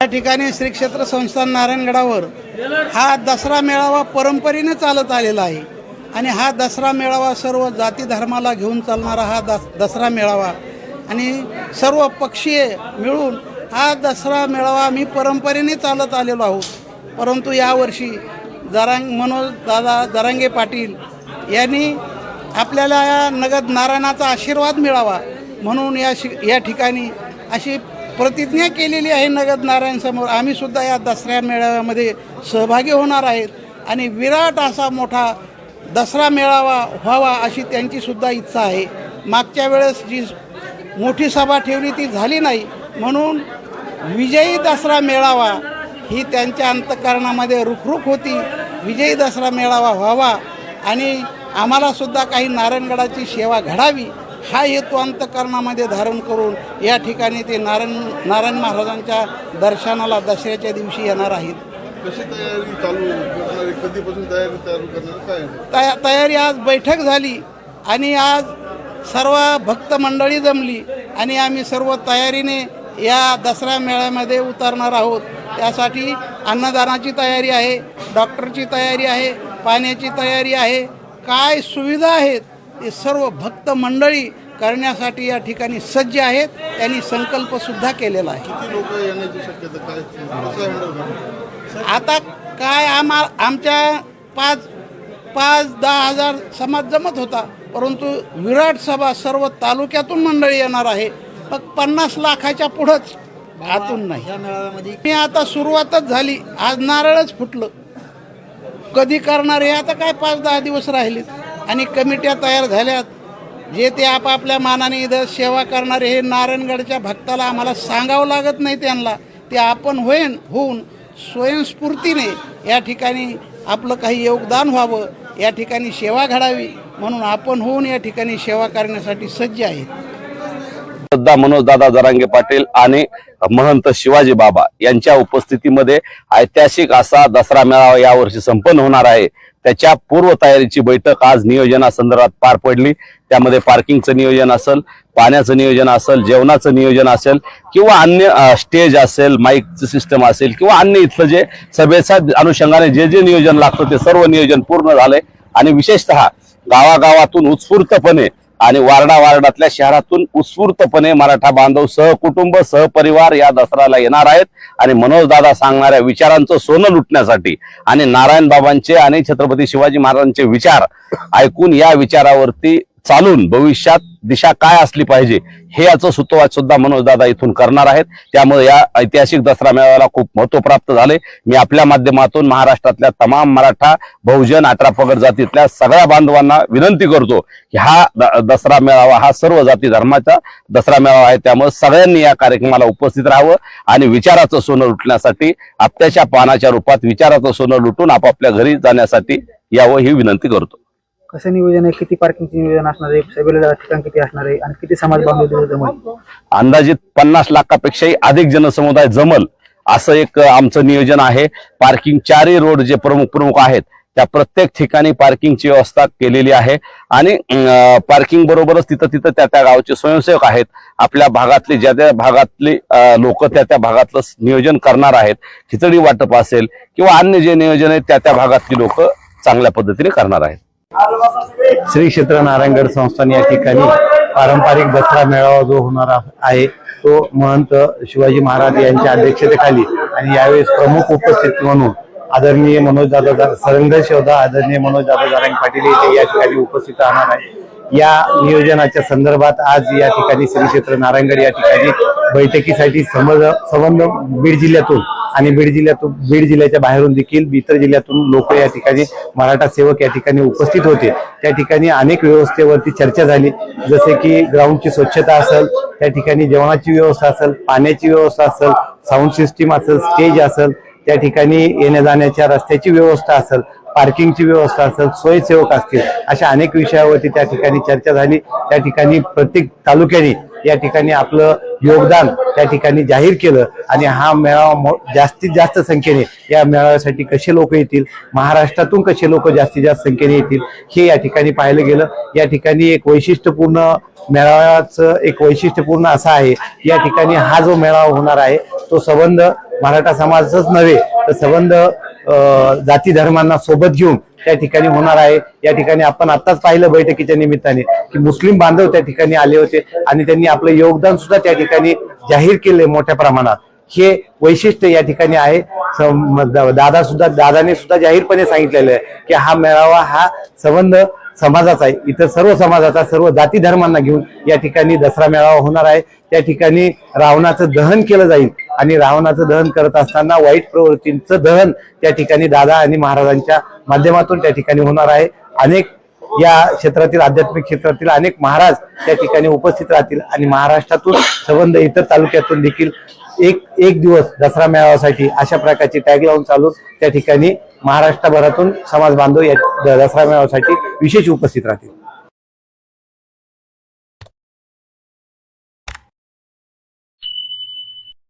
या ठिकाणी श्री क्षेत्र संस्थान नारायणगडावर हा दसरा मेळावा परंपरेने चालत आलेला आहे. आणि हा दसरा मेळावा सर्व जाती धर्माला घेऊन चालणारा हा दस दसरा मेळावा. आणि सर्व पक्षीय मिळून हा दसरा मेळावा आम्ही परंपरेने चालत आलेलो आहोत. परंतु यावर्षी जरांग मनोज दादा जरांगे पाटील यांनी आपल्याला या नगद नारायणाचा आशीर्वाद मिळावा. म्हणून या शि या ठिकाणी अशी प्रतिज्ञा केलेली आहे नगद नारायणसमोर आम्ही सुद्धा या दसऱ्या मेळाव्यामध्ये सहभागी होणार आहेत आणि विराट असा मोठा दसरा मेळावा व्हावा अशी त्यांचीसुद्धा इच्छा आहे. मागच्या वेळेस जी मोठी सभा ठेवली ती झाली नाही. म्हणून विजयी दसरा मेळावा ही त्यांच्या अंतकरणामध्ये रुखरुख होती. विजयी दसरा मेळावा व्हावा आणि आम्हालासुद्धा काही नारायणगडाची सेवा घडावी हा हेतू अंतकरणामध्ये धारण करून या ठिकाणी ते नारायण नारायण महाराजांच्या दर्शनाला दसऱ्याच्या दिवशी येणार आहेत. कशी तयारी चालू करणार? कधीपासून तयारी चालू करणार? काय तया तयारी आज बैठक झाली आणि आज सर्व भक्त मंडळी जमली आणि आम्ही सर्व तयारीने या दसरा मेळ्यामध्ये उतरणार आहोत. त्यासाठी अन्नदानाची तयारी आहे डॉक्टरची तयारी आहे पाण्याची तयारी आहे काय सुविधा आहेत? ते सर्व भक्त मंडळी करण्यासाठी या ठिकाणी सज्ज आहेत. त्यांनी संकल्पसुद्धा केलेला आहे. आता काय आम्हा आमच्या पाच पाच दहा हजार समाज जमत होता. परंतु विराट सभा सर्व तालुक्यातून मंडळी येणार आहे. मग पन्नास लाखाच्या पुढंच आतून नाही. मी आता सुरुवातच झाली. आज नारळच फुटलं. कधी करणार हे आता काय पाच दहा दिवस राहिलेत. आणि कमिट्या तयार झाल्यात. जे ते आपापल्या मानाने इथं सेवा करणारे हे नारायणगडच्या भक्ताला आम्हाला सांगावं लागत नाही त्यांना. ते आपण होईन होऊन स्वयंस्फूर्तीने या ठिकाणी आपलं काही योगदान व्हावं या ठिकाणी सेवा घडावी म्हणून आपण होऊन या ठिकाणी सेवा करण्यासाठी सज्ज आहेत. श्रद्धा मनोजदादा जरांगे पाटील आणि महंत शिवाजी बाबा यांच्या उपस्थितीमध्ये ऐतिहासिक असा दसरा मेळावा यावर्षी संपन्न होणार आहे. त्याच्या पूर्वतयारीची बैठक आज नियोजनासंदर्भात पार पडली. त्यामध्ये पार्किंगचं नियोजन असेल पाण्याचं नियोजन असेल जेवणाचं नियोजन असेल किंवा अन्य स्टेज असेल माईकचं सिस्टम असेल किंवा अन्य इथलं जे सभेच्या अनुषंगाने जे जे नियोजन लागतं ते सर्व नियोजन पूर्ण झालंय. आणि विशेषतः गावागावातून उत्स्फूर्तपणे आणि वार्डा वार्डातल्या शहरातून उत्स्फूर्तपणे मराठा बांधव सहकुटुंब सहपरिवार या दसऱ्याला येणार आहेत. आणि मनोजदादा सांगणाऱ्या विचारांचं सोनं लुटण्यासाठी आणि नारायण बाबांचे आणि छत्रपती शिवाजी महाराजांचे विचार ऐकून या विचारावरती चालून भविष्यात दिशा काय असली पाहिजे हे याचं सुतोवाच सुद्धा मनोजदादा इथून करणार आहेत. त्यामुळे या ऐतिहासिक दसरा मेळाव्याला खूप महत्त्व प्राप्त झाले. मी आपल्या माध्यमातून महाराष्ट्रातल्या तमाम मराठा बहुजन अठरा पगड जातीतल्या सगळ्या बांधवांना विनंती करतो की हा दसरा मेळावा हा सर्व जाती धर्माचा दसरा मेळावा आहे. त्यामुळे सगळ्यांनी या कार्यक्रमाला उपस्थित राहावं आणि विचाराचं सोनं लुटण्यासाठी आपल्याच्या पानाच्या रूपात विचाराचं सोनं लुटून आपापल्या घरी जाण्यासाठी यावं ही विनंती करतो. कसं नियोजन आहे? किती पार्किंगचे नियोजन असणार आहे? सभेला ठिकाण किती असणार आहे? आणि किती समाज बांधव जमल? अंदाजित पन्नास लाखापेक्षाही अधिक जनसमुदाय जमल असं एक आमचं नियोजन आहे. पार्किंग चारही रोड जे प्रमुख प्रमुख आहेत त्या प्रत्येक ठिकाणी पार्किंगची व्यवस्था केलेली आहे. आणि पार्किंग बरोबरच तिथं तिथं त्या त्या गावचे स्वयंसेवक आहेत. आपल्या भागातले ज्या त्या भागातले लोक त्या त्या भागातलं नियोजन करणार आहेत. खिचडी वाटप असेल किंवा अन्य जे नियोजन आहे त्या त्या भागातली लोक चांगल्या पद्धतीने करणार आहेत. श्री क्षेत्र नारायणगड संस्थान या ठिकाणी पारंपरिक दसरा मेळावा जो होणार आहे तो महंत शिवाजी महाराज यांच्या अध्यक्षतेखाली आणि यावेळेस प्रमुख उपस्थित म्हणून आदरणीय मनोज जाधव योद्धा आदरणीय मनोजदादा नारायण पाटील येथे या ठिकाणी उपस्थित राहणार आहे या नियोजनाच्या संदर्भात आज या ठिकाणी श्री क्षेत्र नारायणगड या ठिकाणी बैठकीसाठी समज संबंध बीड जिल्ह्यातून आणि बीड जिल्ह्यातून बीड जिल्ह्याच्या बाहेरून देखील इतर जिल्ह्यातून लोक या ठिकाणी मराठा सेवक या ठिकाणी उपस्थित होते. त्या ठिकाणी अनेक व्यवस्थेवरती चर्चा झाली. जसे की ग्राउंडची स्वच्छता असेल त्या ठिकाणी जेवणाची व्यवस्था असेल पाण्याची व्यवस्था असेल साऊंड सिस्टीम असेल स्टेज असेल त्या ठिकाणी येण्या जाण्याच्या रस्त्याची व्यवस्था असेल पार्किंगची व्यवस्था असेल स्वयंसेवक असतील अशा अनेक विषयावरती त्या ठिकाणी चर्चा झाली. त्या ठिकाणी प्रत्येक तालुक्याने या ठिकाणी आपलं योगदान त्या ठिकाणी जाहीर केलं. आणि हा मेळावा जास्तीत जास्त संख्येने या मेळाव्यासाठी कसे लोक येतील महाराष्ट्रातून कसे लोक जास्तीत जास्त संख्येने येतील हे या ठिकाणी पाहिलं गेलं. या ठिकाणी एक वैशिष्ट्यपूर्ण मेळाव्याचं एक वैशिष्ट्यपूर्ण असं आहे या ठिकाणी हा जो मेळावा होणार आहे तो संबंध मराठा समाजाचाच नव्हे तर संबंध जाती धर्मांना सोबत घेऊन त्या ठिकाणी होणार आहे. या ठिकाणी आपण आताच पाहिलं बैठकीच्या निमित्ताने की मुस्लिम बांधव त्या ठिकाणी आले होते आणि त्यांनी आपलं योगदान सुद्धा त्या ठिकाणी जाहीर केले मोठ्या प्रमाणात. हे वैशिष्ट्य या ठिकाणी आहे. दादा सुद्धा दादाने सुद्धा जाहीरपणे सांगितलेलं आहे की हा मेळावा हा संबंध समाजाचा आहे. इतर सर्व समाजाचा सर्व जाती धर्मांना घेऊन या ठिकाणी दसरा मेळावा होणार आहे. त्या ठिकाणी रावणाचं दहन केलं जाईल. आणि रावणाचं दहन करत असताना वाईट प्रवृत्तींचं दहन त्या ठिकाणी दादा आणि महाराजांच्या माध्यमातून त्या ठिकाणी होणार आहे. अनेक या क्षेत्रातील आध्यात्मिक क्षेत्रातील अनेक महाराज त्या ठिकाणी उपस्थित राहतील आणि महाराष्ट्रातून संबंध इतर तालुक्यातून देखील एक एक दिवस दसरा मेळाव्यासाठी अशा प्रकारची टॅग लावून चालू त्या ठिकाणी महाराष्ट्रभरातून समाज बांधव या द- दसरा मेळाव्यासाठी विशेष उपस्थित राहतील.